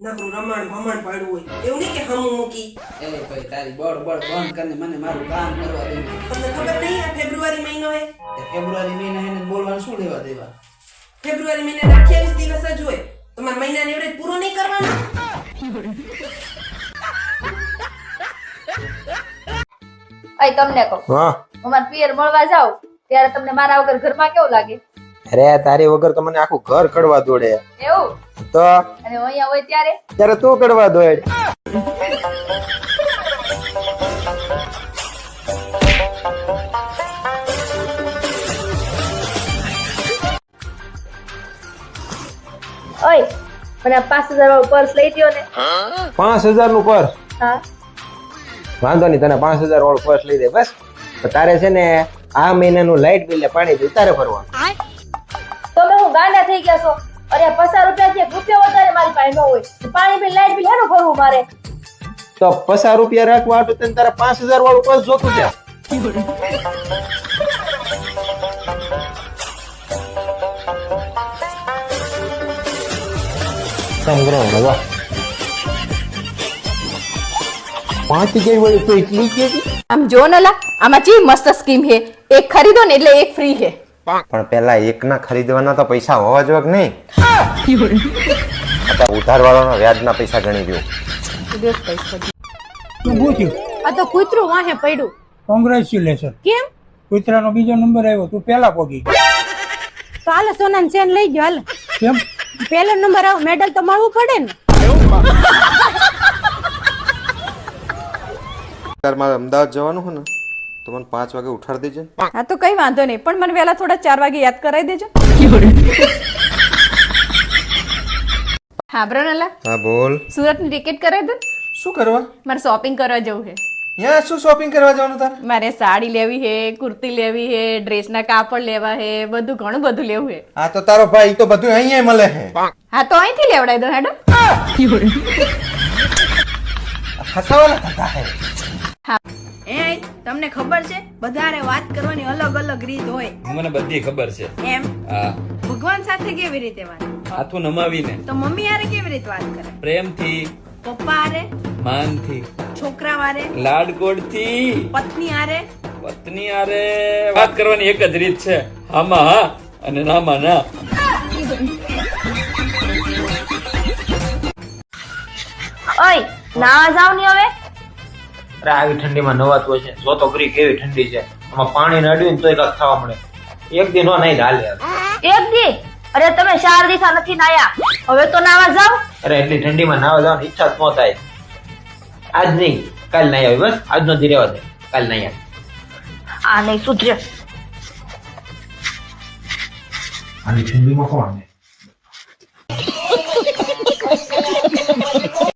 નકરું રમણ ભમણ પડ્યું હોય. એવું નહીં કે હમું મૂકી. એ ભાઈ તારી બળ બળ બંધ કરીને મને મારું કામ કરવા દે. તમને ખબર નહીં આ ફેબ્રુઆરી મહિનો હે? ફેબ્રુઆરી મહિના એને બોલવાનું શું લેવા દેવા? ફેબ્રુઆરી મહિને અઠ્યાવીસ દિવસ જ હોય. તમારા મહિનાની એવરેજ પૂરો નહીં કરવાનો? અય તમને કહું. હા. હું મારા પિયર મળવા જાઉં ત્યારે તમને મારા વગર ઘરમાં કેવું લાગે? અરે તારી વગર તો મને આખું ઘર કડવા દોડે. એવું? તો અને અહીંયા હોય ત્યારે? ત્યારે તું કડવા દોડ. ઓય મને આ પાંચ હજાર વાળું પર્સ લઈ દ્યો ને. પાંચ હજારનું પર્સ? હા. વાંધો નહીં તને પાંચ હજાર વાળું પર્સ લઈ દે બસ. તારે છે ને આ મહિનાનું લાઇટ બિલ ને પાણી બિલ તારે ભરવાનું. તમે હું ગાંડા થઈ ગયા છો? અરે પચાસ રૂપિયા કે રૂપિયા વધારે મારી પાસે ન હોય. પાણી બિલ લાઈટ બિલ હેનું ભરવું મારે. તો પચાસ રૂપિયા રાખવા તો તને તારા પાંચ હજાર વાળું પર્સ જોતું છે? પાંચ હજાર વળી તો એટલી કેવી આમ જો નલા આમાં જે મસ્ત સ્કીમ હે એક ખરીદો ને એટલે એક ફ્રી હે પણ પેલા એકના ખરીદવાના તો પૈસા હોવા જોઈએ કે નહીં. અત્યારે ઉધાર વાળાના વ્યાજના પૈસા ગણી પૂછ્યું આ તો કૂતરું વાહે પડ્યું. કોંગ્રેચ્યુલેશન કેમ? કૂતરાનો બીજો નંબર આવ્યો તું પહેલા પોગી. તો હાલ સોનાની ચેન લઈ ગયો હાલ. કેમ? પેલો નંબર આવ મેડલ તો મળવું પડે ને. તાર અમદાવાદ જવાનું હોય ને? તો મને પાંચ વાગે ઉઠાડી દેજે. હા તો કઈ વાંધો નહીં પણ મને વહેલા થોડા ચાર વાગે યાદ કરાવી દેજો. હા બ્રનલા હા બોલ. સુરતની ટિકિટ કરાવી દે શું કરવા? મારે શોપિંગ કરવા જવું છે. યા શું શોપિંગ કરવા જવાનું તારે? મારે સાડી લેવી છે કુર્તી લેવી છે ડ્રેસના કાપડ લેવા છે બધું ઘણું બધું લેવું છે. હા તો તારો ભાઈ તો બધું અહીંયા મળે છે. હા તો અહીંથી લેવડાવી દો હેડો. હસાવાના થતા હે. એ તમને ખબર છે? બધારે વાત કરવાની અલગ અલગ રીત હોય. મને બધી ખબર છે. એમ? હા. ભગવાન સાથે કેવી રીતે વાત? હાથું નમાવીને. તો મમ્મી યારે કેવી રીતે વાત કરે? પ્રેમથી. પપ્પા હારે? માનથી. છોકરા લાડકોડથી પત્ની હારે? પત્ની આરે વાત કરવાની એક જ રીત છે. હામાં હા અને નામાં ના. ઓય નાવા જાવની હવે? અરે આવી ઠંડીમાં નવાતું છે. જો તો કરી કેવી ઠંડી છે. આમાં પાણી નડ્યું ને તોય કાંઈક ખાવા મળે. એક દી નો નહીં હાલે એક દી? અરે તમે ચાર દિવસા નથી નાયા. હવે તો નાવા જાવ. અરે એટલી ઠંડીમાં નાવા જવાની ઈચ્છા જ ન થાય. આજ નહીં કાલ નહીં આવી બસ. આજનો દી રહેવા દે. કાલ નહીં આવે. આ નહીં સુધરે. આની ઠંડીમાં કોણ